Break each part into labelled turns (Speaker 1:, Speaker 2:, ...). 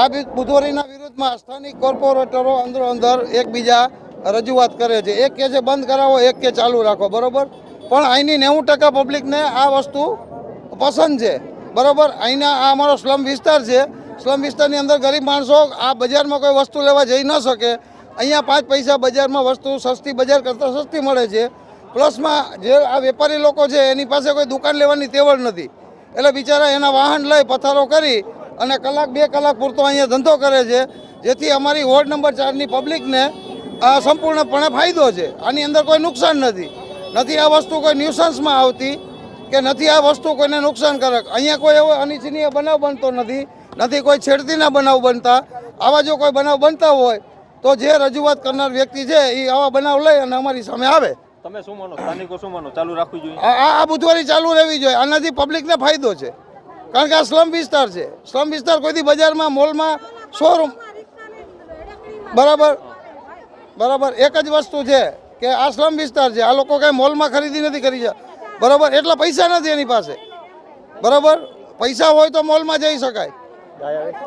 Speaker 1: આ બુધવારીના વિરુદ્ધમાં સ્થાનિક કોર્પોરેટરો અંદરો અંદર એકબીજા રજૂઆત કરે છે. એક કે છે બંધ કરાવો, એક કે ચાલુ રાખો, બરાબર? પણ અહીંની નેવું ટકા પબ્લિકને આ વસ્તુ પસંદ છે. બરાબર? અહીંના આ અમારો સ્લમ વિસ્તાર છે. સ્લમ વિસ્તારની અંદર ગરીબ માણસો આ બજારમાં કોઈ વસ્તુ લેવા જઈ ન શકે. અહીંયા પાંચ પૈસા બજારમાં વસ્તુ સસ્તી, બજાર કરતાં સસ્તી મળે છે. પ્લસમાં જે આ વેપારી લોકો છે, એની પાસે કોઈ દુકાન લેવાની તેવડ નથી. એટલે બિચારા એના વાહન લઈ પથારો કરી અને કલાક બે કલાક પૂરતો અહીંયા ધંધો કરે છે જેથી અમારી વોર્ડ નંબર ચારની પબ્લિકને આ સંપૂર્ણપણે ફાયદો છે. આની અંદર કોઈ નુકસાન નથી. નથી આ વસ્તુ કોઈ ન્યુસન્સમાં આવતી કે નથી આ વસ્તુ કોઈને નુકસાનકારક. અહીંયા કોઈ એવો અનિચ્છનીય બનાવ બનતો નથી. નથી કોઈ છેડતીના બનાવ બનતા. આવા જો કોઈ બનાવ બનતા હોય તો જે રજૂઆત કરનાર વ્યક્તિ છે એ આવા બનાવ લઈ અને અમારી સામે આવે.
Speaker 2: તમે શું માનો? સ્થાનિકો શું માનો? ચાલુ રાખવી જોઈએ?
Speaker 1: આ આ- આ બુધવારી ચાલુ રહેવી જોઈએ. આનાથી પબ્લિકને ફાયદો છે. કારણ કે આ સ્લમ વિસ્તાર છે. સ્લમ વિસ્તાર કોઈથી બજારમાં, મોલમાં શોરૂમ બરાબર. બરાબર. એક જ વસ્તુ છે કે આ સ્લમ વિસ્તાર છે. આ લોકો કાંઈ મોલમાં ખરીદી નથી કરી છે બરાબર. એટલા પૈસા નથી એની પાસે. બરાબર. પૈસા હોય તો મોલમાં જઈ શકાય.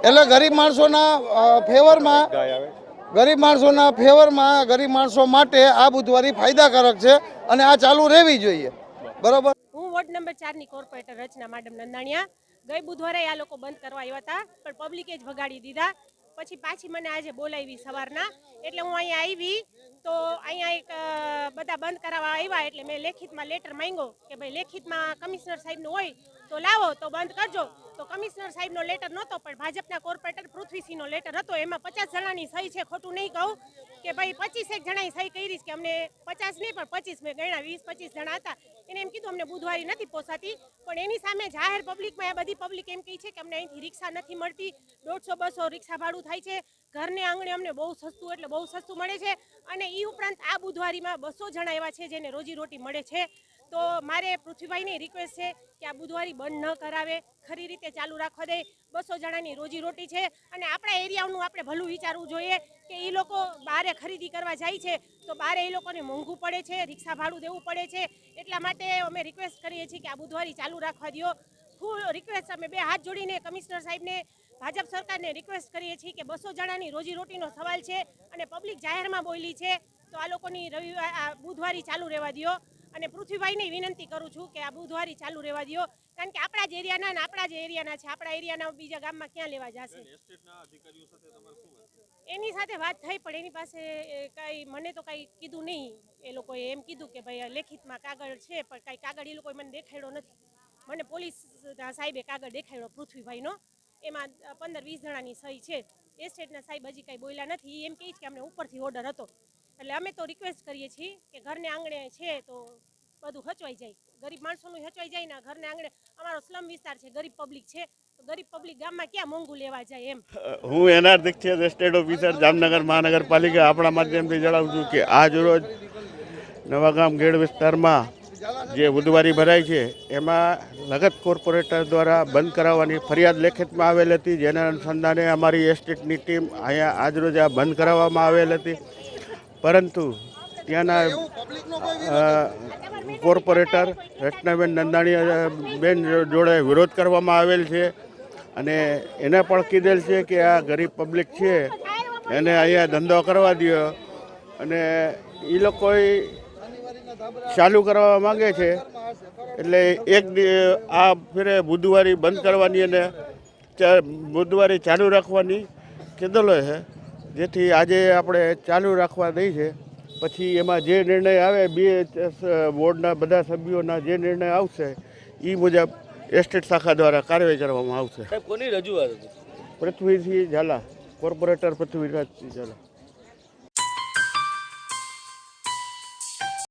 Speaker 1: એટલે ગરીબ માણસોના ફેવરમાં, ગરીબ માણસોના ફેવરમાં ગરીબ માણસો માટે આ બુધવારી ફાયદાકારક છે અને આ ચાલુ રહેવી જોઈએ. બરાબર.
Speaker 3: હું વોર્ડ નંબર ચારની કોર્પોરેટર રચના, મેડમ નંદાણીયા. ગઈ બુધવારે આ લોકો બંધ કરવા આવ્યા હતા, પણ પબ્લિકે જ ભગાડી દીધા. પછી પાછી મને આજે બોલાવી સવારના. એટલે હું અહીંયા આવી, તો અહીંયા એક બધા બંધ કરાવવા આવ્યા, એટલે મેં લેખિતમાં લેટર માંગ્યો કે ભાઈ લેખિતમાં કમિશનર સાહેબનું હોય, તો લાવો, તો બંધ કરજો. તો કમિશનર સાહેબનો લેટર નહોતો, પણ ભાજપના કોર્પોરેટર પૃથ્વીસિંહનો લેટર હતો. એમાં પચાસ જણાની સહી છે, ખોટું નહીં કહું કે ભાઈ પચીસેક જણાની સહી કરી કે અમને પચાસ નહીં, પણ પચીસ મેં ગણ્યા, વીસ, પચીસ જણા હતા. એને એમ કીધું, અમને બુધવારી નથી પોસાતી. પણ એની સામે જાહેર પબ્લિકમાં આ બધી પબ્લિક એમ કહે છે કે અમને અહીંથી રિક્ષા નથી મળતી. દોઢસો, બસો રિક્ષા ભાડું થાય છે. ઘરને આંગણે અમને બહુ સસ્તું, એટલે બહુ સસ્તું મળે છે. અને એ ઉપરાંત આ બુધવારીમાં બસો જણા એવા છે જેને રોજી રોટી મળે છે. તો મારે પૃથ્વીભાઈની રિક્વેસ્ટ છે કે આ બુધવારી બંધ ન કરાવે, ખરી રીતે ચાલુ રાખવા દે. બસો જણાની રોજી રોટી છે અને આપણા એરિયાનું આપણે ભલું વિચારવું જોઈએ કે એ લોકો બારે ખરીદી કરવા જાય છે તો બારે એ લોકોને મોંઘું પડે છે, રિક્ષા ભાડું દેવું પડે છે. એટલા માટે અમે રિક્વેસ્ટ કરીએ છીએ કે આ બુધવારી ચાલુ રાખવા દો ફૂલ રિક્વેસ્ટ અમે બે હાથ જોડીને કમિશનર સાહેબને, ભાજપ સરકારને રિક્વેસ્ટ કરીએ છીએ કે બસો જણાની રોજી રોટીનો સવાલ છે અને પબ્લિક જાહેરમાં બોલી છે તો આ લોકોની રવિવાર બુધવારી ચાલુ રહેવા દો અને પૃથ્વીભાઈને વિનંતી કરું છું કે આ બુધવારી ચાલુ રહેવા દો કારણ કે આપણા જ એરિયાના આપણા જ એરિયાના છે. આપણા એરિયાના બીજા ગામમાં ક્યાં લેવા જશે? એની સાથે વાત થઈ પણ એની પાસે કાંઈ મને તો કાંઈ કીધું નહીં. એ લોકોએ એમ કીધું કે ભાઈ લેખિતમાં કાગળ છે પણ કાંઈ કાગળ એ લોકોએ મને દેખાડ્યો નથી. મને પોલીસ સાહેબે કાગળ દેખાડ્યો પૃથ્વીભાઈનો. એમાં પંદર વીસ જણાની સહી છે. એસ્ટેટના સાહેબ હજી કાંઈ બોલ્યા નથી. એમ કહે છે કે અમને ઉપરથી ઓર્ડર હતો. એટલે અમે તો રિક્વેસ્ટ કરીએ છીએ કે ઘરને આંગણે છે તો બધું હચવાઈ જાય. ગરીબ માણસોનું હચવાઈ જાય ને ઘરને આંગણે. અમારો સ્લમ વિસ્તાર છે, ગરીબ પબ્લિક છે. તો ગરીબ પબ્લિક ગામમાં ક્યાં મોંઘું લેવા એમ?
Speaker 4: હું N R Dixit state officer Jamnagar મહાનગરપાલિકા આપણા માધ્યમથી જણાવું છું કે આજ રોજ નવાગામ ગેડ વિસ્તારમાં જે બુધવારી ભરાય છે, એમાં લગત કોર્પોરેટર દ્વારા બંધ કરાવવાની ફરિયાદ લેખિતમાં આવેલ હતી. જેના અનુસંધાને અમારી એસ્ટેટની ટીમ અહીંયા આજરોજ આ બંધ કરાવવામાં આવેલ હતી. પરંતુ ત્યાંના કોર્પોરેટર રચનાબેન નંદાણી બેન જોડે વિરોધ કરવામાં આવેલ છે અને એને પણ કીધેલ છે કે આ ગરીબ પબ્લિક છે, એને અહીંયા ધંધો કરવા દો અને એ લોકોએ ચાલુ કરવા માંગે છે. એટલે એક આ ફેરે બુધવારી બંધ કરવાની અને બુધવારી ચાલુ રાખવાની કીધેલો છે જેથી આજે આપણે ચાલુ રાખવા દઈ છે. પછી એમાં જે નિર્ણય આવે બે બોર્ડના બધા સભ્યોના જે નિર્ણય આવશે એ મુજબ એસ્ટેટ શાખા દ્વારા કાર્યવાહી કરવામાં આવશે.
Speaker 5: કોની રજૂઆત
Speaker 4: પૃથ્વીસિંહ ઝાલા કોર્પોરેટર પૃથ્વીરાજસિંહ ઝાલા.